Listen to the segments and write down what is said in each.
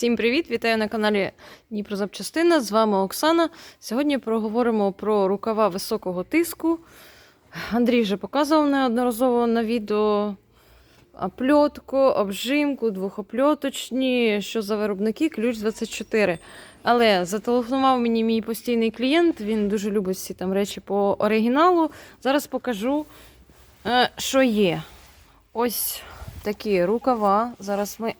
Всім привіт! Вітаю на каналі Дніпрозапчастина. З вами Оксана. Сьогодні проговоримо про рукава високого тиску. Андрій вже показував неодноразово на відео опльотку, обжимку, двохопльоточні, що за виробники, ключ 24. Але зателефонував мені мій постійний клієнт, він дуже любить всі там речі по оригіналу. Зараз покажу, е, що є. Ось такі рукава. Зараз ми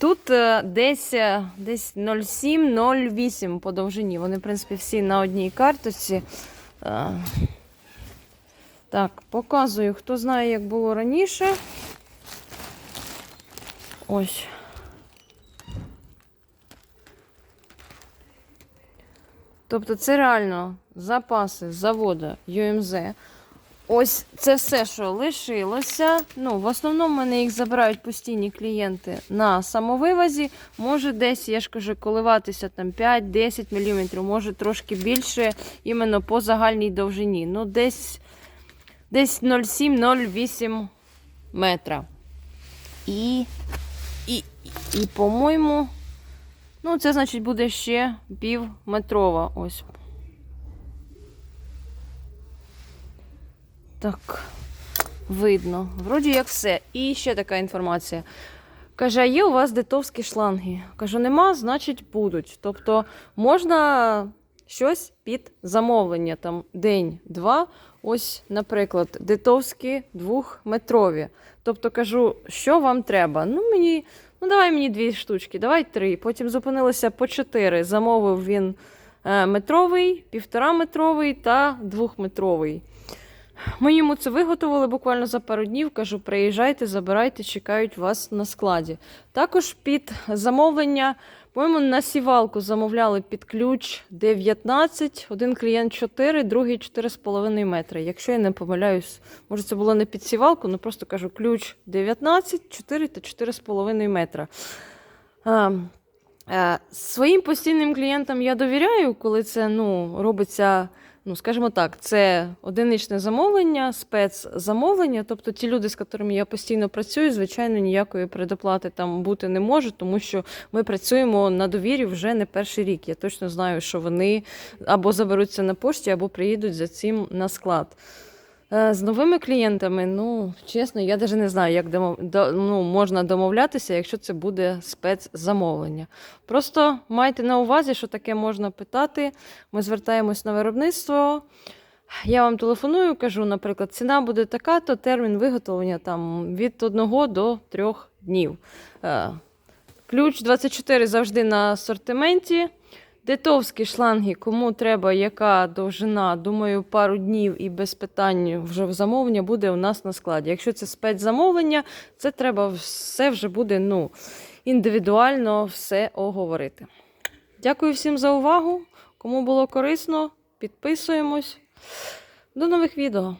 Тут е, десь, е, десь 0,7-0,8 по довжині. Вони, в принципі, всі на одній карточці. Е, Так, показую, хто знає, як було раніше. Ось. Тобто це реально запаси заводу ЮМЗ. Ось це все, що лишилося. Ну, в основному мене їх забирають постійні клієнти на самовивозі. Може десь, я ж кажу, коливатися там 5-10 мм, може трошки більше, іменно по загальній довжині. Ну, десь, десь 0,7-0,8 метра. І, і, і, по-моєму, ну, це значить буде ще півметрова. Ось Так, видно. Вроді як все. І ще така інформація. Каже, а є у вас детовські шланги? Кажу, нема, значить будуть. Тобто можна щось під замовлення, там день-два. Ось, наприклад, детовські двохметрові. Тобто кажу, що вам треба? Ну, мені, ну давай мені дві штучки, давай три. Потім зупинилися по чотири. Замовив він е, метровий, півтораметровий та двохметровий. Ми йому це виготовили буквально за пару днів. Кажу, приїжджайте, забирайте, чекають вас на складі. Також під замовлення, по-моєму, на сівалку замовляли під ключ 19, один клієнт 4, другий 4,5 метри. Якщо я не помиляюсь, може це було не під сівалку, ну просто кажу, ключ 19, 4 та 4,5 метра. А, своїм постійним клієнтам я довіряю, коли це ну, робиться. Ну, скажімо так, це одиничне замовлення, спецзамовлення. Тобто ті люди, з якими я постійно працюю, звичайно, ніякої предоплати там бути не може, тому що ми працюємо на довірі вже не перший рік. Я точно знаю, що вони або заберуться на пошті, або приїдуть за цим на склад. Е, З новими клієнтами, ну чесно, я навіть не знаю, як домов... до- ну, можна домовлятися, якщо це буде спецзамовлення. Просто майте на увазі, що таке можна питати. Ми звертаємось на виробництво. Я вам телефоную, кажу, наприклад, ціна буде така, то термін виготовлення там від 1 до 3 днів. Е, Ключ 24 завжди на асортименті. Детовські шланги, кому треба, яка довжина, думаю, пару днів і без питань вже в замовлення буде у нас на складі. Якщо це спецзамовлення, це треба все вже буде ну, індивідуально все оговорити. Дякую всім за увагу. Кому було корисно, підписуємось. До нових відео.